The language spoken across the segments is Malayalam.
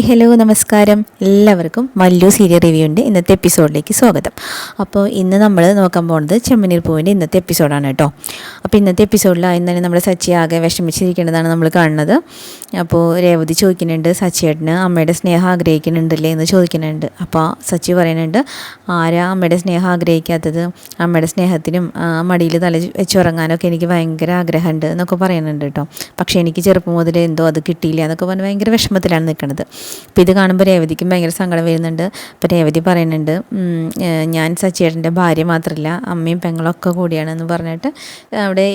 ഹായ് ഹലോ നമസ്കാരം. എല്ലാവർക്കും മല്ലു സീരിയൽ റിവ്യൂവിന്റെ ഇന്നത്തെ എപ്പിസോഡിലേക്ക് സ്വാഗതം. അപ്പോൾ ഇന്ന് നമ്മൾ നോക്കാൻ പോകുന്നത് ചെമ്മനീർ പൂവിന്റെ ഇന്നത്തെ എപ്പിസോഡാണ് കേട്ടോ. അപ്പോൾ ഇന്നത്തെ എപ്പിസോഡിൽ ആദ്യം തന്നെ സച്ചി ആകെ വിഷമിച്ചിരിക്കേണ്ടതാണ് നമ്മൾ കാണുന്നത്. അപ്പോൾ രേവതി ചോദിക്കുന്നുണ്ട് സച്ചിയേട്ടന് അമ്മയുടെ സ്നേഹം ആഗ്രഹിക്കുന്നുണ്ടല്ലേ എന്ന് ചോദിക്കുന്നുണ്ട്. അപ്പോൾ സച്ചി പറയുന്നുണ്ട് ആരാ അമ്മയുടെ സ്നേഹം ആഗ്രഹിക്കാത്തത്? അമ്മയുടെ സ്നേഹത്തിനും മടിയിൽ തല വെച്ചുറങ്ങാനൊക്കെ എനിക്ക് ഭയങ്കര ആഗ്രഹമുണ്ട് എന്നൊക്കെ പറയുന്നുണ്ട് കേട്ടോ. പക്ഷേ എനിക്ക് ചെറുപ്പം മുതൽ എന്തോ അത് കിട്ടിയില്ല എന്നൊക്കെ പറഞ്ഞ് ഭയങ്കര വിഷമത്തിലാണ് നിൽക്കുന്നത്. അപ്പോൾ ഇത് കാണുമ്പോൾ രേവതിക്കും ഭയങ്കര സങ്കടം വരുന്നുണ്ട്. അപ്പോൾ രേവതി പറയുന്നുണ്ട് ഞാൻ സച്ചേട്ടന്റെ ഭാര്യ മാത്രമല്ല അമ്മയും പെങ്ങളൊക്കെ കൂടിയാണെന്ന് പറഞ്ഞിട്ട് അവിടെ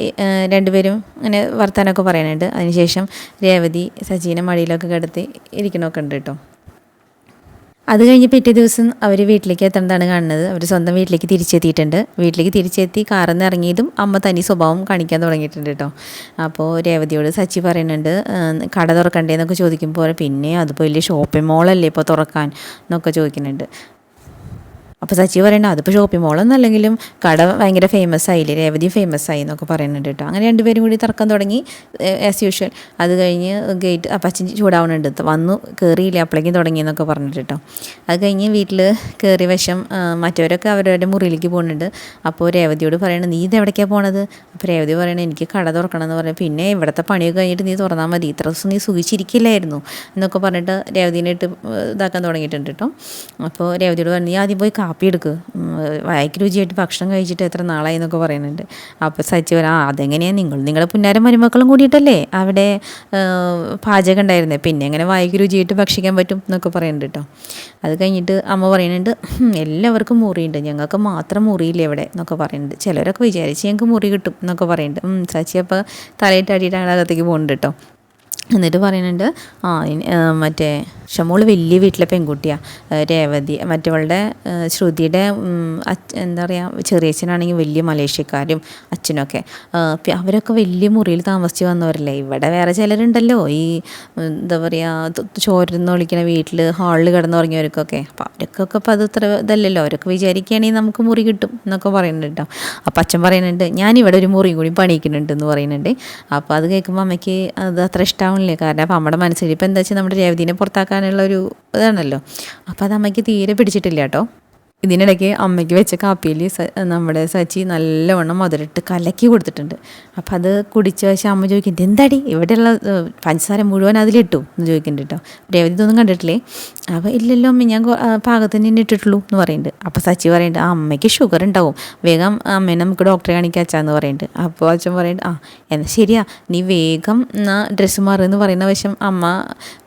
രണ്ടുപേരും ഇങ്ങനെ വർത്താനമൊക്കെ പറയുന്നുണ്ട്. അതിനുശേഷം രേവതി സച്ചീനെ മടിയിലൊക്കെ കിടത്തി ഇരിക്കണമൊക്കെ ഉണ്ട് കേട്ടോ. അത് കഴിഞ്ഞ് പിറ്റേ ദിവസം അവർ വീട്ടിലേക്ക് എത്തേണ്ടതാണ് കാണുന്നത്. അവർ സ്വന്തം വീട്ടിലേക്ക് തിരിച്ചെത്തിയിട്ടുണ്ട്. വീട്ടിലേക്ക് തിരിച്ചെത്തി കാറിൽ നിന്ന് ഇറങ്ങിയതും അമ്മ തനി സ്വഭാവം കാണിക്കാൻ തുടങ്ങിയിട്ടുണ്ട് കേട്ടോ. അപ്പോൾ രേവതിയോട് സച്ചി പറയുന്നുണ്ട് കട തുറക്കണ്ടേ എന്നൊക്കെ ചോദിക്കുമ്പോൾ പിന്നെ അതിപ്പോൾ വലിയ ഷോപ്പിംഗ് മോളല്ലേ ഇപ്പോൾ തുറക്കാൻ? എന്നൊക്കെ ചോദിക്കുന്നുണ്ട്. അപ്പോൾ സച്ചി പറയണ്ട അതിപ്പോൾ ഷോപ്പിംഗ് മോളെന്നല്ലെങ്കിലും കട ഭയങ്കര ഫേമസ് ആയില്ലേ രേവതി ഫേമസ് ആയി എന്നൊക്കെ പറയുന്നുണ്ട് കേട്ടോ. അങ്ങനെ രണ്ടുപേരും കൂടി തർക്കം തുടങ്ങി ആസ് യൂഷ്വൽ അത് കഴിഞ്ഞ് ഗേറ്റ് അപ്പച്ചൻ ചൂടാവുന്നുണ്ട് വന്നു കയറിയില്ല അപ്പോഴേക്കും തുടങ്ങി എന്നൊക്കെ പറഞ്ഞിട്ട് കേട്ടോ. അത് കഴിഞ്ഞ് വീട്ടിൽ കയറി വശം മറ്റവരൊക്കെ അവരവരുടെ മുറിയിലേക്ക് പോകുന്നുണ്ട്. അപ്പോൾ രേവതിയോട് പറയണത് നീ ഇത് എവിടേക്കാണ് പോണത്? അപ്പോൾ രേവതി പറയണത് എനിക്ക് കട തുറക്കണം എന്ന് പറഞ്ഞു പിന്നെ ഇവിടുത്തെ പണിയൊക്കെ കഴിഞ്ഞിട്ട് നീ തുറന്നാൽ മതി. ഇത്ര ദിവസം നീ സുഖിച്ചിരിക്കില്ലായിരുന്നു എന്നൊക്കെ പറഞ്ഞിട്ട് രേവതിനെ ഇട്ട് ഇതാക്കാൻ തുടങ്ങിയിട്ടുണ്ട് കേട്ടോ. അപ്പോൾ രേവതിയോട് പറഞ്ഞു നീ ആദ്യം പോയി എടുക്ക്. വായിക്ക് രുചിയായിട്ട് ഭക്ഷണം കഴിച്ചിട്ട് എത്ര നാളായി എന്നൊക്കെ പറയുന്നുണ്ട്. അപ്പോൾ സച്ചിവൻ ആ അതെങ്ങനെയാണ് നിങ്ങൾ നിങ്ങളുടെ പുന്നാരം മരുമക്കളും കൂടിയിട്ടല്ലേ? അവിടെ പാചകം ഉണ്ടായിരുന്നേ. പിന്നെ എങ്ങനെ വായിക്ക് രുചിയായിട്ട് ഭക്ഷിക്കാൻ പറ്റും? എന്നൊക്കെ പറയുന്നുണ്ട് കേട്ടോ അത് കഴിഞ്ഞിട്ട് അമ്മ പറയുന്നുണ്ട് എല്ലാവർക്കും മുറിയുണ്ട്. ഞങ്ങൾക്ക് മാത്രം മുറിയില്ല ഇവിടെ? എന്നൊക്കെ പറയുന്നുണ്ട്. ചിലരൊക്കെ വിചാരിച്ച് ഞങ്ങൾക്ക് മുറി കിട്ടും എന്നൊക്കെ പറയുന്നുണ്ട്. സച്ചി അപ്പോൾ തലയിട്ട് അടിയിട്ട് അകത്തേക്ക് പോകുന്നുണ്ട് കേട്ടോ എന്നിട്ട് പറയുന്നുണ്ട് ആ മറ്റേ ഷമോൾ വലിയ വീട്ടിലെ പെൺകുട്ടിയാണ് രേവതി മറ്റവളുടെ ശ്രുതിയുടെ എന്താ പറയുക ചെറിയച്ഛനാണെങ്കിൽ വലിയ മലേഷ്യക്കാരും അച്ഛനൊക്കെ. അവരൊക്കെ വലിയ മുറിയിൽ താമസിച്ച് വന്നവരല്ലേ? ഇവിടെ വേറെ ചിലരുണ്ടല്ലോ. ഈ എന്താ പറയുക ചോരുന്ന് ഒളിക്കണ വീട്ടിൽ ഹാളിൽ കിടന്നുറങ്ങിയവർക്കൊക്കെ. അപ്പോൾ അവർക്കൊക്കെ അപ്പോൾ അത് ഇത്ര ഇതല്ലല്ലോ. അവരൊക്കെ വിചാരിക്കുകയാണെങ്കിൽ നമുക്ക് മുറി കിട്ടും എന്നൊക്കെ പറയുന്നുണ്ട് കേട്ടോ. അപ്പം അച്ഛൻ പറയുന്നുണ്ട് ഞാനിവിടെ ഒരു മുറിയും കൂടി പണിയിക്കുന്നുണ്ട് എന്ന് പറയുന്നുണ്ട്. അപ്പോൾ അത് കേൾക്കുമ്പോൾ അമ്മയ്ക്ക് അത് അത്ര ഇഷ്ടമാവില്ലേ കാരണം അപ്പം നമ്മുടെ മനസ്സിൽ ഇപ്പം എന്താ വെച്ചാൽ നമ്മുടെ രേവതിനെ പുറത്താക്കാൻ ഉണ്ടാക്കാനുള്ള ഒരു ഇതാണല്ലോ. അപ്പോൾ അത് അമ്മയ്ക്ക് തീരെ പിടിച്ചിട്ടില്ല കേട്ടോ. ഇതിനിടയ്ക്ക് അമ്മയ്ക്ക് വെച്ച കാപ്പിയിൽ നമ്മുടെ സച്ചി നല്ലവണ്ണം മധുരട്ട് കലക്കി കൊടുത്തിട്ടുണ്ട്. അപ്പം അത് കുടിച്ച പക്ഷേ അമ്മ ചോദിക്കും എന്താടി? ഇവിടെയുള്ള പഞ്ചസാര മുഴുവൻ അതിലിട്ടു? എന്ന് ചോദിക്കുന്നുണ്ട് കേട്ടോ. രേവതി ഇതൊന്നും കണ്ടിട്ടില്ലേ? അപ്പോൾ ഇല്ലല്ലോ അമ്മ ഞാൻ പാകത്തിന് തന്നെ ഇട്ടിട്ടുള്ളൂ എന്ന് പറയുന്നുണ്ട്. അപ്പോൾ സച്ചി പറയുന്നുണ്ട് ആ അമ്മയ്ക്ക് ഷുഗർ ഉണ്ടാവും. വേഗം അമ്മേനെ നമുക്ക് ഡോക്ടറെ കാണിക്കാച്ചാന്ന് പറയുന്നുണ്ട്. അപ്പോൾ അച്ഛൻ പറയുന്നുണ്ട് ആ എന്നാൽ ശരിയാ. നീ വേഗം എന്നാ ഡ്രസ്സ് മാറുമെന്ന് പറയുന്ന വശം അമ്മ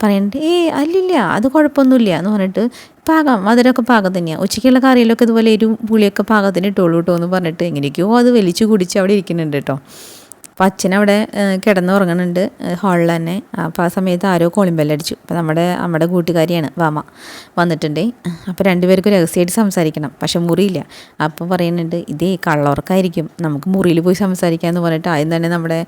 പറയുന്നുണ്ട് ഏയ് അല്ലില്ല അത് കുഴപ്പമൊന്നുമില്ല എന്ന് പറഞ്ഞിട്ട് പാകം മധുരമൊക്കെ പാകം തന്നെയാണ് ഉച്ചയ്ക്കുള്ള കറിയിലൊക്കെ ഇതുപോലെ ഒരു പുളിയൊക്കെ പാകത്തിന് ഇട്ടോളൂ കേട്ടോ എന്ന് പറഞ്ഞിട്ട് എങ്ങനെയൊക്കെയോ അത് വലിച്ചു കുടിച്ച് അവിടെ ഇരിക്കുന്നുണ്ട് കേട്ടോ അപ്പോൾ അച്ഛനവിടെ കിടന്ന് ഉറങ്ങുന്നുണ്ട് ഹാളിൽ തന്നെ. അപ്പോൾ ആ സമയത്ത് ആരോ കോളിമ്പല്ലടിച്ചു അപ്പോൾ നമ്മുടെ നമ്മുടെ കൂട്ടുകാരിയാണ് വാമ വന്നിട്ടുണ്ട്. അപ്പോൾ രണ്ടുപേർക്കും രഹസ്യമായിട്ട് സംസാരിക്കണം. പക്ഷെ മുറിയില്ല. അപ്പോൾ പറയുന്നുണ്ട് ഇതേ കള്ളവർക്കായിരിക്കും. നമുക്ക് മുറിയിൽ പോയി സംസാരിക്കാമെന്ന് പറഞ്ഞിട്ട് ആദ്യം തന്നെ നമ്മുടെ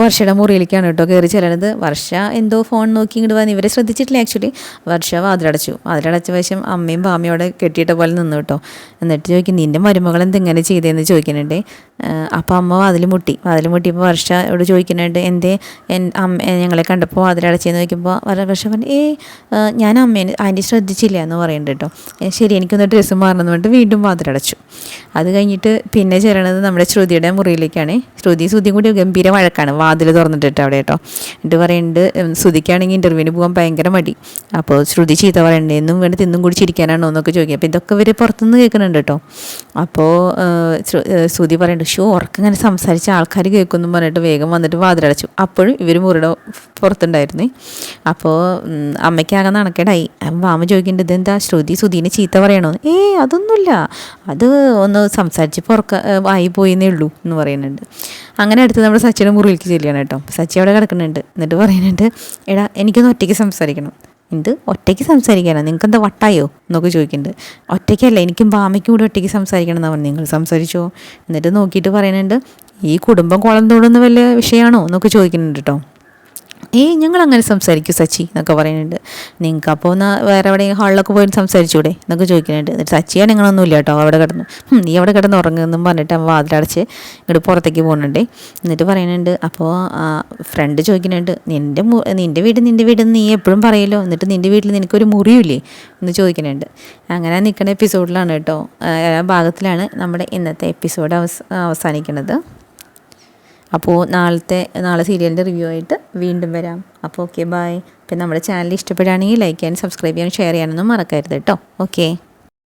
വർഷയുടെ മുറിയിലേക്കാണ് കേട്ടോ കയറി ചെല്ലണത്. വർഷ എന്തോ ഫോൺ നോക്കി ഇങ്ങോട്ട് വന്ന്. ഇവരെ ശ്രദ്ധിച്ചിട്ടില്ല ആക്ച്വലി വർഷ വാതിലടച്ചു. വാതിലടച്ച വശം അമ്മയും അവിടെ കെട്ടിയിട്ട പോലെ നിന്നു കേട്ടോ. എന്നിട്ട് ചോദിക്കും നിന്റെ മരുമകൾ എന്തെങ്ങനെ ചെയ്തതെന്ന് ചോദിക്കുന്നുണ്ട്. അപ്പോൾ അമ്മ വാതിൽ മുട്ടി. വാതിൽ മുട്ടിയപ്പോൾ വർഷ ഇവിടെ ചോദിക്കുന്നുണ്ട് എന്തേ? അമ്മ ഞങ്ങളെ കണ്ടപ്പോൾ വാതിലടച്ചെന്ന്? ചോദിക്കുമ്പോൾ വർഷ പറഞ്ഞു ഏ ഞാൻ അമ്മേനെ ആന്റി ശ്രദ്ധിച്ചില്ല എന്ന് പറയുന്നുണ്ട് കേട്ടോ. ശരി എനിക്കൊന്ന് ഡ്രസ്സ് മാറണമെന്ന് പറഞ്ഞിട്ട് വീണ്ടും വാതിലടച്ചു. അത് കഴിഞ്ഞിട്ട് പിന്നെ ചേരണത് നമ്മുടെ ശ്രുതിയുടെ മുറിയിലേക്കാണ്. ശ്രുതി ശ്രുതി കൂടി ഗംഭീര വഴക്കാണ് വാതിൽ തുറന്നിട്ടിട്ട് അവിടെ കേട്ടോ. എന്നിട്ട് പറയുന്നുണ്ട് ശ്രുതിക്കാണെങ്കിൽ ഇന്റർവ്യൂവിന് പോകാൻ ഭയങ്കര മടി. അപ്പോൾ ശ്രുതി ചീത്ത പറയണ്ടേ എന്നും വേണ്ടി തിന്നും കൂടി ചിരിക്കാനാണോ? എന്നൊക്കെ ചോദിക്കും. അപ്പോൾ ഇതൊക്കെ ഇവർ പുറത്തുനിന്ന് കേൾക്കുന്നുണ്ട് കേട്ടോ. അപ്പോൾ ശ്രുതി പറയുന്നുണ്ട് ഷോ ഉറക്കങ്ങനെ സംസാരിച്ച ആൾക്കാർ കേൾക്കുമെന്നും പറഞ്ഞിട്ട് വേഗം വന്നിട്ട് വാതിലടച്ചു. അപ്പോഴും ഇവർ മുറിയുടെ പുറത്തുണ്ടായിരുന്നു. അപ്പോൾ അമ്മയ്ക്കാകെ നടക്കേടായി വാമ ചോദിക്കേണ്ടത് എന്താ ശ്രുതി ശ്രുതിനെ ചീത്ത പറയണോ? ഏ അതൊന്നുമില്ല. അത് ഒന്ന് സംസാരിച്ച് പുറക്ക ആയി പോയെന്നേ ഉള്ളൂ എന്ന് പറയുന്നുണ്ട്. അങ്ങനെ അടുത്ത് നമ്മുടെ സച്ചിയുടെ മുറിയിലേക്ക് ചെല്ലുകയാണ് കേട്ടോ. സച്ചി അവിടെ കിടക്കുന്നുണ്ട്. എന്നിട്ട് പറയുന്നുണ്ട് എടാ എനിക്കൊന്ന് ഒറ്റയ്ക്ക് സംസാരിക്കണം. എന്ത്? ഒറ്റയ്ക്ക് സംസാരിക്കാനാണ് നിങ്ങൾക്ക് എന്താ വട്ടായോ? എന്നൊക്കെ ചോദിക്കുന്നുണ്ട്. ഒറ്റയ്ക്കല്ല എനിക്കും ബാമയ്ക്കും കൂടെ ഒറ്റയ്ക്ക് സംസാരിക്കണം എന്നാണ് നിങ്ങൾ സംസാരിച്ചോ? എന്നിട്ട് നോക്കിയിട്ട് പറയുന്നുണ്ട് ഈ കുടുംബം കുളം തോടുന്ന വല്ല വിഷയമാണോ? എന്നൊക്കെ ചോദിക്കുന്നുണ്ട് കേട്ടോ. ഏയ് ഞങ്ങൾ അങ്ങനെ സംസാരിക്കും സച്ചി എന്നൊക്കെ പറയുന്നുണ്ട്. നിങ്ങൾക്ക് അപ്പോൾ ഒന്ന് വേറെ എവിടെയെങ്കിലും ഹാളിലൊക്കെ പോയി സംസാരിച്ചൂടെ എന്നൊക്കെ ചോദിക്കുന്നുണ്ട്. എന്നിട്ട് സച്ചിയാണ് നിങ്ങളൊന്നുമില്ല കേട്ടോ അവിടെ കിടന്നു. നീ അവിടെ കിടന്ന് ഉറങ്ങുമെന്നും പറഞ്ഞിട്ട് അവൻ വാതിലടച്ച് ഇങ്ങോട്ട് പുറത്തേക്ക് പോകുന്നുണ്ട്. എന്നിട്ട് പറയുന്നുണ്ട് അപ്പോൾ ഫ്രണ്ട് ചോദിക്കുന്നുണ്ട് നിന്റെ നിന്റെ വീട് നിന്റെ വീട് നീ എപ്പോഴും പറയല്ലോ. എന്നിട്ട് നിന്റെ വീട്ടിൽ നിനക്കൊരു മുറിയില്ലേ എന്ന് ചോദിക്കുന്നുണ്ട്. അങ്ങനെ നിൽക്കുന്ന എപ്പിസോഡിലാണ് കേട്ടോ ഭാഗത്തിലാണ് നമ്മുടെ ഇന്നത്തെ എപ്പിസോഡ് അവസ് അവസാനിക്കുന്നത്. അപ്പോൾ നാളത്തെ നാളെ സീരിയലിന്റെ റിവ്യൂ ആയിട്ട് വീണ്ടും വരാം. അപ്പോൾ ഓക്കെ ബായ് പിന്നെ നമ്മുടെ ചാനൽ ഇഷ്ടപ്പെടുകയാണെങ്കിൽ ലൈക്ക് ചെയ്യാനും സബ്സ്ക്രൈബ് ചെയ്യാനും ഷെയർ ചെയ്യാനൊന്നും മറക്കരുത് കേട്ടോ ഓക്കെ